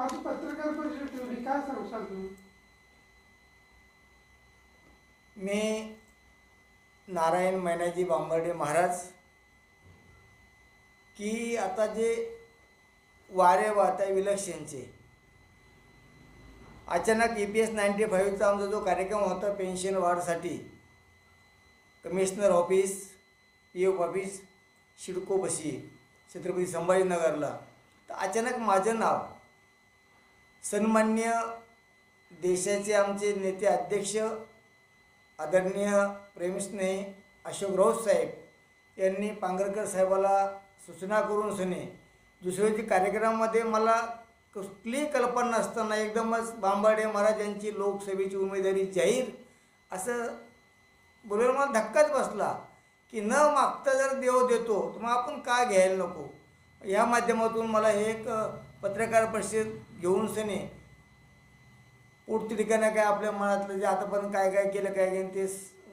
आज पत्रकार परिषद ठेवली काय सांगशाल तुम्ही? मी नारायण मैनाजी बांबर्डे महाराज की आता जे वारे वाहत आहे विलक्षणचे अचानक ई पी एस नाईन्टी फाईव्हचा आमचा जो कार्यक्रम होता pension वाढसाठी commissioner office P F office CIDCO बशी छत्रपती संभाजीनगरला तर अचानक माझं नाव सन्मान्य देशाचे आमचे नेते अध्यक्ष आदरणीय प्रेमस्नेही अशोक राऊत साहेब यांनी पांगरकर साहेबाला सूचना करून सने. दुसऱ्या दिवशी कार्यक्रमामध्ये मला कसली कल्पना नसताना एकदमच बांबाडे महाराज यांची लोकसभेची उमेदवारी जाहीर असं बोलायला मला धक्काच बसला की न मागता जर देव देतो तर मग आपण का घ्यायला नको? या माध्यमातून मला हे एक पत्रकार परिषद घेऊन सने पोटतिडकानं काय आपल्या मनातलं जे आतापर्यंत काय काय केलं काय केलं ते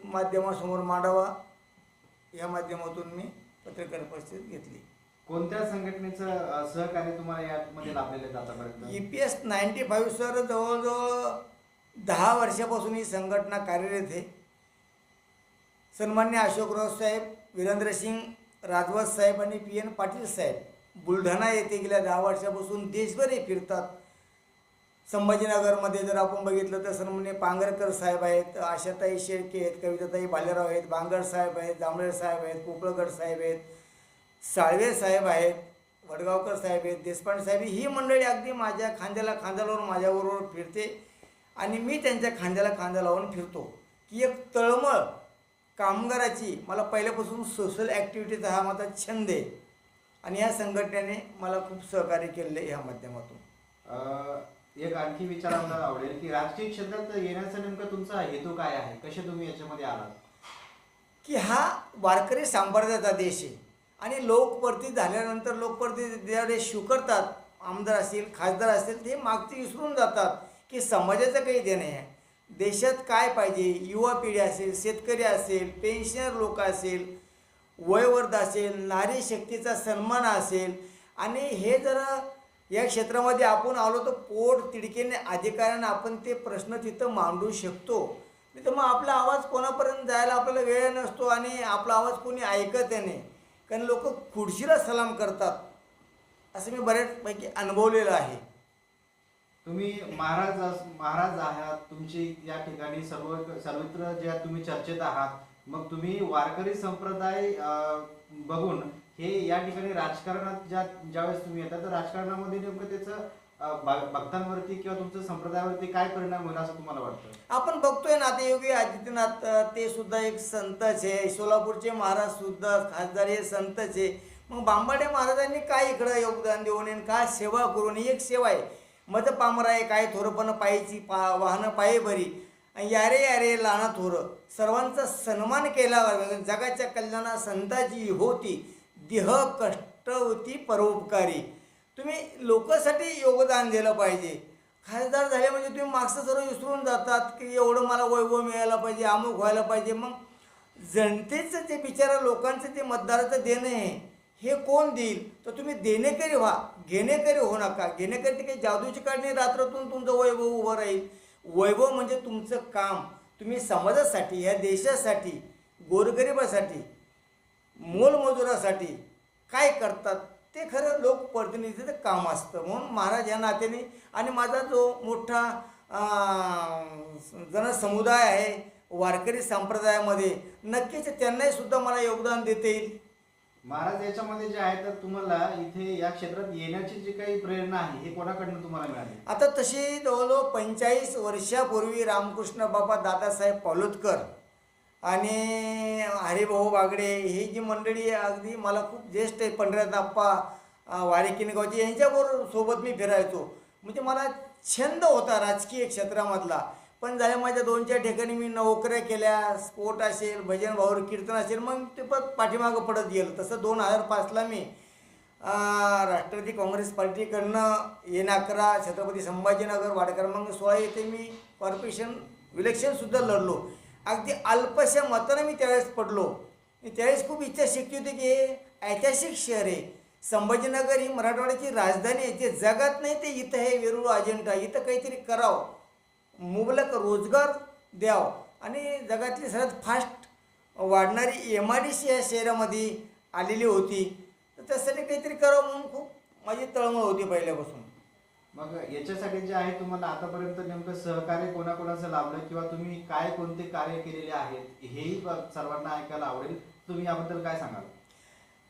माध्यमासमोर मांडावा. या माध्यमातून मी पत्रकार परिषद घेतली. कोणत्या संघटनेचं सहकार्य तुम्हाला यामध्ये लाभलेलं आहे ई आतापर्यंत? P S ninety five sir जवळजवळ दहा वर्षापासून ही संघटना कार्यरत आहे. सन्मान्य अशोकराव साहेब वीरेंद्रसिंग राजवत साहेब आणि पी एन पाटील साहेब. बुलढाणा येथे गेल्या दहा वर्षापासून देशभरही फिरतात. संभाजीनगरमध्ये जर आपण बघितलं तर सन्मान्य पांगरकर साहेब आहेत आशाताई शेळके आहेत कविताताई भालेराव आहेत बांगर साहेब आहेत जांभळे साहेब आहेत पोपळगड साहेब आहेत साळवे साहेब आहेत वडगावकर साहेब आहेत देशपांडे साहेब ही मंडळी अगदी माझ्या खांद्याला खांदा लावून माझ्याबरोबर फिरते आणि मी त्यांच्या खांद्याला खांदा लावून फिरतो. की एक तळमळ कामगाराची मला पहिल्यापासून सोशल ॲक्टिव्हिटीचा हा माझा छंद आहे. आणि या संघटनेने मला खूप सहकार्य केलेलं आहे ह्या माध्यमातून. अ, एक आणखी विचारायला मला आवडेल की राजकीय क्षेत्रात येण्याचा नेमका तुमचा हेतू काय आहे? कसे तुम्ही याच्यामध्ये आलात? की हा वारकरी संप्रदायाचा देश आहे. आणि लोकप्रती झाल्यानंतर लोकप्रती ज्यावेळेस स्वीकारतात आमदार असतील खासदार असतील ते मागचे विसरून जातात की समाजाचं काही देणं आहे. देशात काय पाहिजे? युवा पिढी असेल शेतकरी असेल पेन्शनर लोक असेल वयवर्ध असेल नारी शक्तीचा सन्मान असेल आणि हे जर या क्षेत्रामध्ये आपण आलो तर पोट तिडकीने अधिकाऱ्यांना आपण ते प्रश्न तिथं मांडू शकतो. नाही तर मग आपला आवाज कोणापर्यंत जायला आपल्याला वेळ नसतो आणि आपला आवाज कोणी ऐकत नाही. कारण लोक खुर्शीला सलाम करतात. असं मी बऱ्याचपैकी अनुभवलेलं आहे. तुम्ही महाराज महाराज आहात तुमची या ठिकाणी सर्व सर्वत्र ज्या तुम्ही चर्चेत आहात मग तुम्ही वारकरी संप्रदाय बघून हे या ठिकाणी राजकारणात ज्या ज्यावेळेस तुम्ही येतात तर राजकारणामध्ये नेमकं त्याचं भक्तांवरती किंवा तुमच्या संप्रदायावरती काय परिणाम होईल असं तुम्हाला वाटतं? आपण बघतोय ना आता योगी आदित्यनाथ ते सुद्धा एक संतच आहे. सोलापूरचे महाराज सुद्धा खासदार हे संतच आहे. मग बांबाडे महाराजांनी काय इकडं योगदान देऊन काय सेवा करू ही एक सेवा आहे. मत पामर आहे काय थोरपण पायीची पा वाहनं पायी भरी यारे यारे लाना थोर. सर्वांचा सन्मान केला म्हणजे जगाच्या कल्याणा संताची होती. देह कष्ट होती परोपकारी. तुम्ही लोकांसाठी योगदान दिलं पाहिजे. खासदार झाले म्हणजे तुम्ही मागचं सर्व विसरून जातात की एवढं मला वैभव मिळायला पाहिजे अमुक व्हायला पाहिजे. मग जनतेचं ते बिचारा लोकांचं ते मतदाराचं देणं आहे हे कोण देईल? तर तुम्ही देणेकरी व्हा. घेणेकरी होऊ नका. घेणेकरी ते काही जादूची काढणी रात्रातून तुमचं वैभव उभं राहील. वैभव म्हणजे तुमचं काम. तुम्ही समाजासाठी ह्या देशासाठी गोरगरिबासाठी मोलमजुरासाठी काय करतात ते खरं लोकप्रतिनिधीचं काम असतं. म्हणून महाराज या नात्याने आणि माझा जो मोठा जनसमुदाय आहे वारकरी संप्रदायामध्ये नक्कीच त्यांनाही सुद्धा मला योगदान देता येईल. महाराज याच्यामध्ये जे आहे तर तुम्हाला इथे या क्षेत्रात येण्याची जी काही प्रेरणा आहे हे कोणाकडनं तुम्हाला मिळाली? आता तशी जवळजवळ पंचेचाळीस वर्षापूर्वी रामकृष्ण बाबा दादासाहेब पालोदकर आणि हरिभाऊ बागडे ही जी मंडळी आहे अगदी मला खूप ज्येष्ठ आहे पंढऱ्यात आप्पा यांच्याबरोबर सोबत मी फिरायचो. म्हणजे मला छंद होता राजकीय क्षेत्रामधला. पण झाल्या माझ्या दोन चार ठिकाणी मी नोकऱ्या केल्या स्पोर्ट असेल भजन भाऊर कीर्तन असेल मग ते पण पाठीमागं पडत गेलं. तसं दोन हजार पाचला मी राष्ट्रवादी काँग्रेस पार्टीकडनं एन अकरा छत्रपती संभाजीनगर वार्ड क्रमांक सोळा येथे मी कॉर्पोरेशन इलेक्शनसुद्धा लढलो. अगदी अल्पशा मतानं मी त्यावेळेस पडलो. मी त्यावेळेस खूप इच्छा शिकली होती की हे ऐतिहासिक शहर आहे. संभाजीनगर ही मराठवाड्याची राजधानी आहे. जे जगात नाही ते इथं हे वेरूळ अजेंडा इथं काहीतरी करावं. मुबलक रोजगार द्यावं. आणि जगातली सर्वात फास्ट वाढणारी एम आय डी सी या शहरामध्ये आलेली होती. तर त्यासाठी काहीतरी करावं म्हणून खूप माझी तळमळ होती पहिल्यापासून. मग याच्यासाठी जे आहे तुम्हाला आतापर्यंत नेमकं सहकार्य कोणाकोणाचं लाभलं किंवा तुम्ही काय कोणते कार्य केलेले आहेत हेही सर्वांना ऐकायला आवडेल. तुम्ही याबद्दल काय सांगाल?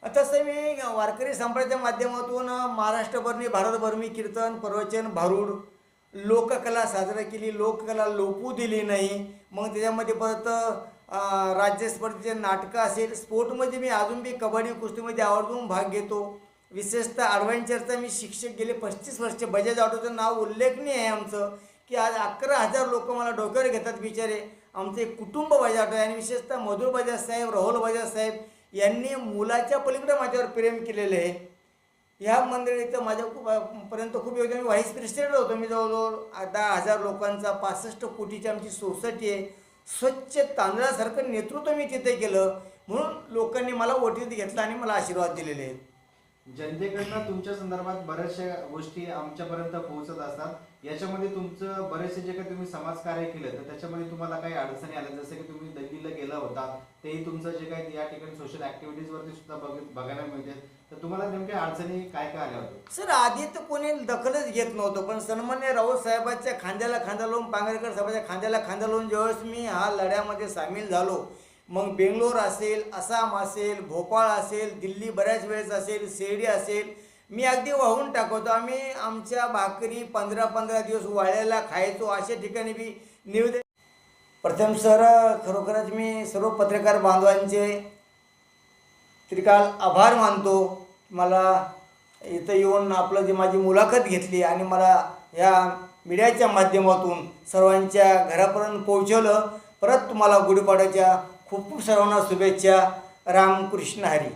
तसं मी वारकरी संप्रदायाच्या माध्यमातून महाराष्ट्रभरनी भारतभर मी कीर्तन प्रवचन भारूड लोककला साजरा केली लोककला लोपू दिली नाही. मग त्याच्यामध्ये परत अं, राज्य स्पर्धेचे नाटकं असेल स्पोर्टमध्ये मी अजून बी कबड्डी कुस्तीमध्ये आवर्जून भाग घेतो. विशेषतः ॲडव्हेंचरचा मी शिक्षक गेले पस्तीस वर्ष. बजाज ऑटोचं नाव उल्लेखनीय आहे आमचं की आज अकरा हजार लोक मला डोक्यावर घेतात बिचारे. आमचे कुटुंब बजाज ऑटो आहे आणि विशेषतः मधुर बजाज साहेब राहुल बजाज साहेब यांनी मुलाच्या पलीकडे माझ्यावर प्रेम केलेलं आहे. ह्या मंडळीचं माझ्या खूप पर्यंत खूप योजना मी व्हाईस प्रेसिडेंट होतो. मी जवळजवळ दहा हजार लोकांचा पासष्ट कोटीची आमची सोसायटी आहे. स्वच्छ तांदळासारखं नेतृत्व मी तिथे केलं. म्हणून लोकांनी मला ओटीत घेतलं आणि मला आशीर्वाद दिलेले आहेत. जनतेकडनं तुमच्या संदर्भात बऱ्याचशा गोष्टी आमच्यापर्यंत पोहोचत असतात. याच्यामध्ये तुमचं बरेचसे जे काही तुम्ही समाजकार्य केलं तर त्याच्यामध्ये तुम्हाला काही अडचणी आल्या. जसं की तुम्ही दंगीला गेला होता तेही तुमचं जे काही या ठिकाणी सोशल ऍक्टिव्हिटीज वरती सुद्धा बघायला मिळते. तर तुम्हाला नेमक्या अडचणी काय काय आल्या होत्या? सर आधी तर कोणी दखलच घेत नव्हतं पण सन्मान्य राऊत साहेबांच्या खांद्याला खांदा लावून पांगरेकर साहेबांच्या खांद्याला खांदा लावून ज्यावेळेस मी हा लढ्यामध्ये सामील झालो मग बेंगलोर असेल आसाम असेल भोपाळ असेल दिल्ली बऱ्याच वेळेस असेल शिर्डी असेल मी अगदी वाहून टाकवतो आम्ही आमच्या भाकरी पंधरा पंधरा दिवस वाळ्याला खायचो. अशा ठिकाणी मी निवेदन प्रथम सर खरोखरच मी सर्व पत्रकार बांधवांचे त्रिकाल आभार मानतो. मला इथं येऊन आपलं जी माझी मुलाखत घेतली आणि मला ह्या मीडियाच्या माध्यमातून सर्वांच्या घरापर्यंत पोहोचवलं. परत तुम्हाला गुढीपाड्याच्या खूप खूप सर्वांना शुभेच्छा. रामकृष्ण हरी.